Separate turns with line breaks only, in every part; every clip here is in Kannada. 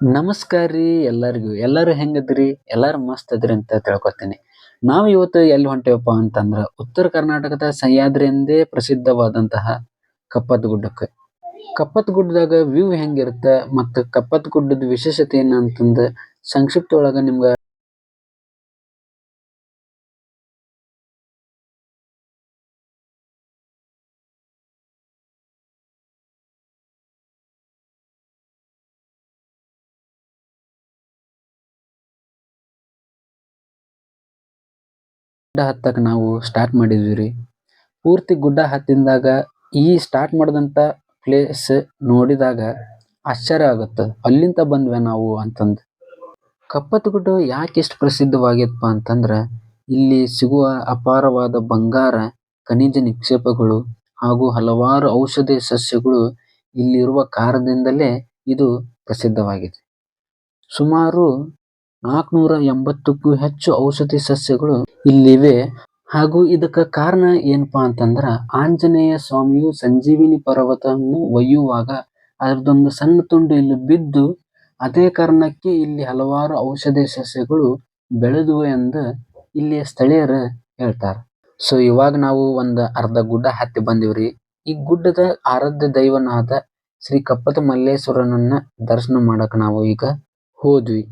ನಮಸ್ಕಾರ ರೀ ಎಲ್ಲರಿಗೂ. ಎಲ್ಲರೂ ಹೆಂಗದ್ರಿ? ಎಲ್ಲರೂ ಮಸ್ತ್ ಅದ್ರಿ ಅಂತ ತಿಳ್ಕೊತೀನಿ. ನಾವು ಇವತ್ತು ಎಲ್ಲಿ ಹೊಂಟೇವಪ್ಪ ಅಂತಂದ್ರ ಉತ್ತರ ಕರ್ನಾಟಕದ ಸಹ್ಯಾದ್ರಿ ಎಂದೇ ಪ್ರಸಿದ್ಧವಾದಂತಹ ಕಪ್ಪತ್ ಗುಡ್ಡಕ್ಕೆ ಕಪ್ಪತ್ ಗುಡ್ಡದಾಗ ವ್ಯೂ ಹೆಂಗಿರುತ್ತೆ ಮತ್ತು ಕಪ್ಪತ್ ಗುಡ್ಡದ ವಿಶೇಷತೆ ಏನು ಅಂತಂದ ಸಂಕ್ಷಿಪ್ತ ಒಳಗ ನಿಮ್ಗ ಗುಡ್ಡ ಹತ್ತಕ್ಕೆ ನಾವು ಸ್ಟಾರ್ಟ್ ಮಾಡಿದ್ವಿ ರೀ. ಪೂರ್ತಿ ಗುಡ್ಡ ಹತ್ತಿದಾಗ ಈ ಸ್ಟಾರ್ಟ್ ಮಾಡಿದಂತ ಪ್ಲೇಸ್ ನೋಡಿದಾಗ ಆಶ್ಚರ್ಯ ಆಗುತ್ತೆ. ಅಲ್ಲಿಂದ ಬಂದ್ವಿ ನಾವು ಅಂತಂದು. ಕಪ್ಪತ್ ಗುಡ್ಡ ಯಾಕೆ ಇಷ್ಟು ಪ್ರಸಿದ್ಧವಾಗಿತ್ತಪ್ಪ ಅಂತಂದ್ರೆ ಇಲ್ಲಿ ಸಿಗುವ ಅಪಾರವಾದ ಬಂಗಾರ, ಖನಿಜ ನಿಕ್ಷೇಪಗಳು ಹಾಗೂ ಹಲವಾರು ಔಷಧಿ ಸಸ್ಯಗಳು ಇಲ್ಲಿರುವ ಕಾರಣದಿಂದಲೇ ಇದು ಪ್ರಸಿದ್ಧವಾಗಿದೆ. ಸುಮಾರು ನಾಲ್ಕುನೂರ ಎಂಬತ್ತಕ್ಕೂ ಹೆಚ್ಚು ಔಷಧಿ ಸಸ್ಯಗಳು ಇಲ್ಲಿವೆ. ಹಾಗೂ ಇದಕ್ಕೆ ಕಾರಣ ಏನಪ್ಪಾ ಅಂತಂದ್ರ, ಆಂಜನೇಯ ಸ್ವಾಮಿಯು ಸಂಜೀವಿನಿ ಪರ್ವತವನ್ನು ಒಯ್ಯುವಾಗ ಅದರದೊಂದು ಸಣ್ಣ ತುಂಡು ಇಲ್ಲಿ ಬಿದ್ದು, ಅದೇ ಕಾರಣಕ್ಕೆ ಇಲ್ಲಿ ಹಲವಾರು ಔಷಧಿ ಸಸ್ಯಗಳು ಬೆಳೆದು ಎಂದು ಇಲ್ಲಿಯ ಸ್ಥಳೀಯರು ಹೇಳ್ತಾರೆ. ಸೊ, ಇವಾಗ ನಾವು ಒಂದು ಅರ್ಧ ಗುಡ್ಡ ಹತ್ತಿ ಬಂದಿವ್ರಿ. ಈ ಗುಡ್ಡದ ಆರಾಧ್ಯ ದೈವನಾದ ಶ್ರೀ ಕಪ್ಪತ ಮಲ್ಲೇಶ್ವರನನ್ನ ದರ್ಶನ ಮಾಡಕ್ ನಾವು ಈಗ ಹೋದ್ವಿ.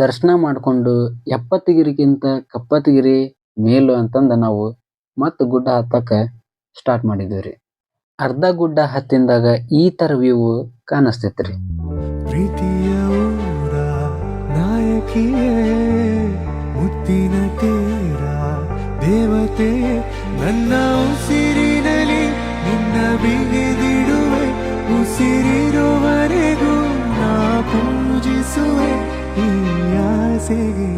ದರ್ಶನ ಮಾಡ್ಕೊಂಡು ಎಪ್ಪತ್ತಗಿರಿಗಿಂತ ಕಪ್ಪತ್ತಗಿರಿ ಮೇಲು ಅಂತಂದು ನಾವು ಮತ್ತೆ ಗುಡ್ಡ ಹತ್ತಕ್ಕ ಸ್ಟಾರ್ಟ್ ಮಾಡಿದ್ವಿ ರೀ ಅರ್ಧ ಗುಡ್ಡ ಹತ್ತಿಂದಾಗ ಈ ತರ ವ್ಯೂ ಕಾಣಿಸ್ತೈತ್ರಿ.
ಪ್ರೀತಿಯ ಊರ ಮುತ್ತಿನ ತೀರ, ದೇವತೆ, ನನ್ನ ಉಸಿರಿನಲಿ ನಿನ್ನ ಬಿಗಿದಿಡುವೆ ಉಸಿರಿರುವವರೆಗೂ ನಾ ಪೂಜಿಸುವೆ, ಈ ಆಸೆಗೆ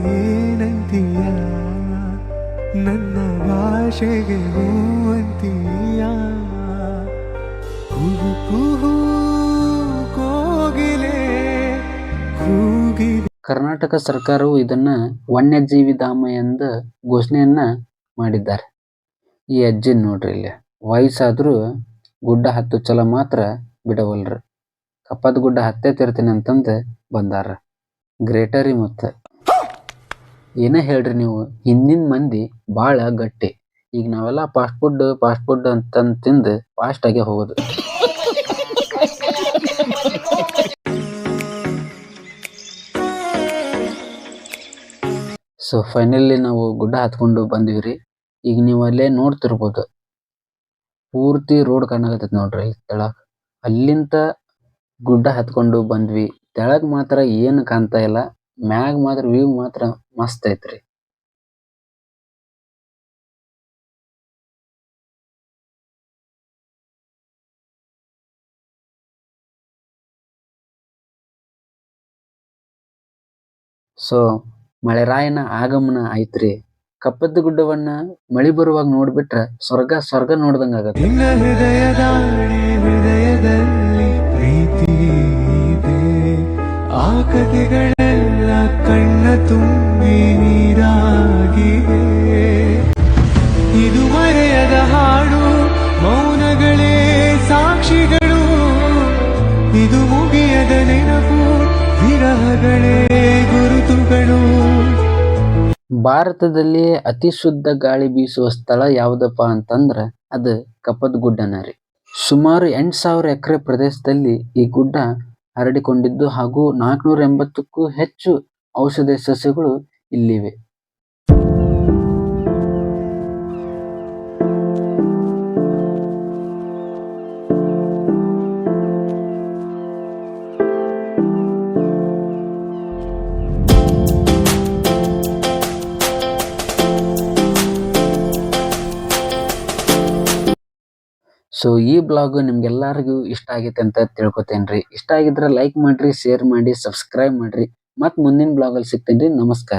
ನನ್ನ ಭಾಷೆಗೆ ಹೂವಂತೀಯ? ಕುಹು ಕುಹು ಕೋಗಿಲೆ
ಕರ್ನಾಟಕ ಸರ್ಕಾರವು ಇದನ್ನ ವನ್ಯಜೀವಿ ಧಾಮ ಎಂದು ಘೋಷಣೆಯನ್ನ ಮಾಡಿದ್ದಾರೆ. ಈ ಅಜ್ಜಿ ನೋಡ್ರಿ ಇಲ್ಲಿ, ವಯಸ್ಸಾದ್ರೂ ಗುಡ್ಡ ಹತ್ತು ಚಲ ಮಾತ್ರ ಬಿಡವಲ್ರ. ಕಪ್ಪದ ಗುಡ್ಡ ಹತ್ತೇ ತಿರ್ತೀನಿ ಅಂತಂದು ಬಂದಾರ. ಗ್ರೇಟರಿ ಮತ್ತ. ಏನ ಹೇಳ್ರಿ ನೀವು, ಹಿಂದಿನ ಮಂದಿ ಬಹಳ ಗಟ್ಟಿ. ಈಗ ನಾವೆಲ್ಲ ಫಾಸ್ಟ್ ಫುಡ್ ಫಾಸ್ಟ್ ಫುಡ್ ಅಂತ ತಿಂದು ಫಾಸ್ಟ್ ಆಗಿ ಹೋಗೋದು. ಸೊ ಫೈನಲಿ ನಾವು ಗುಡ್ಡ ಹತ್ಕೊಂಡು ಬಂದ್ವಿ ರೀ ಈಗ ನೀವು ಅಲ್ಲೇ ನೋಡ್ತಿರ್ಬೋದು. ಪೂರ್ತಿ ರೋಡ್ ಕಾಣಕತ್ತೈತಿ ನೋಡ್ರಿ ತೆಳಕ್ ಅಲ್ಲಿಂದ ಗುಡ್ಡ ಹತ್ಕೊಂಡು ಬಂದ್ವಿ. ತೆಳಗ್ ಮಾತ್ರ ಏನು ಕಾಣ್ತಾ ಇಲ್ಲ. ಮ್ಯಾಗ್ ಮಾತ್ರ, ವ್ಯೂ ಮಾತ್ರ ಮಸ್ತ್ ಐತ್ರಿ. ಸೊ ಮಳೆರಾಯನ ಆಗಮನ ಐತ್ರಿ. ಕಪ್ಪತ್ತ ಗುಡ್ಡವನ್ನ ಮಳಿ ಬರುವಾಗ ನೋಡ್ಬಿಟ್ರೆ ಸ್ವರ್ಗ ಸ್ವರ್ಗ ನೋಡ್ದಂಗ ಆಗತ್ತೆ
ಕಥೆಗಳೆಲ್ಲ ಕಣ್ಣ ತುಂಬಿ ನೀರಾಗಿದೆ. ಇದು ಮರೆಯದ ಹಾಡು, ಮೌನಗಳೇ ಸಾಕ್ಷಿಗಳು. ಇದು ಮುಗಿಯದ ನೆನಪು, ವಿರಹಗಳೇ ಗುರುತುಗಳು.
ಭಾರತದಲ್ಲಿ ಅತಿ ಶುದ್ಧ ಗಾಳಿ ಬೀಸುವ ಸ್ಥಳ ಯಾವುದಪ್ಪ ಅಂತಂದ್ರ ಅದು ಕಪ್ಪದ ಗುಡ್ಡನ ರೀ. ಸುಮಾರು ಎಂಟ್ ಸಾವಿರ ಎಕರೆ ಪ್ರದೇಶದಲ್ಲಿ ಈ ಗುಡ್ಡ ಹರಡಿಕೊಂಡಿದ್ದು ಹಾಗೂ ನಾಲ್ಕುನೂರ ಎಂಬತ್ತಕ್ಕೂ ಹೆಚ್ಚು ಔಷಧಿ ಸಸ್ಯಗಳು ಇಲ್ಲಿವೆ. ಸೊ ಈ ಬ್ಲಾಗ್ ನಿಮ್ಗೆಲ್ಲರಿಗೂ ಇಷ್ಟ ಆಗೈತೆ ಅಂತ ತಿಳ್ಕೊತೇನ್ರಿ. ಇಷ್ಟ ಆಗಿದ್ರೆ ಲೈಕ್ ಮಾಡ್ರಿ ಶೇರ್ ಮಾಡಿ ಸಬ್ಸ್ಕ್ರೈಬ್ ಮಾಡ್ರಿ. ಮತ್ ಮುಂದಿನ ಬ್ಲಾಗ್ ಅಲ್ಲಿ ಸಿಗ್ತೇನ್ರಿ. ನಮಸ್ಕಾರ.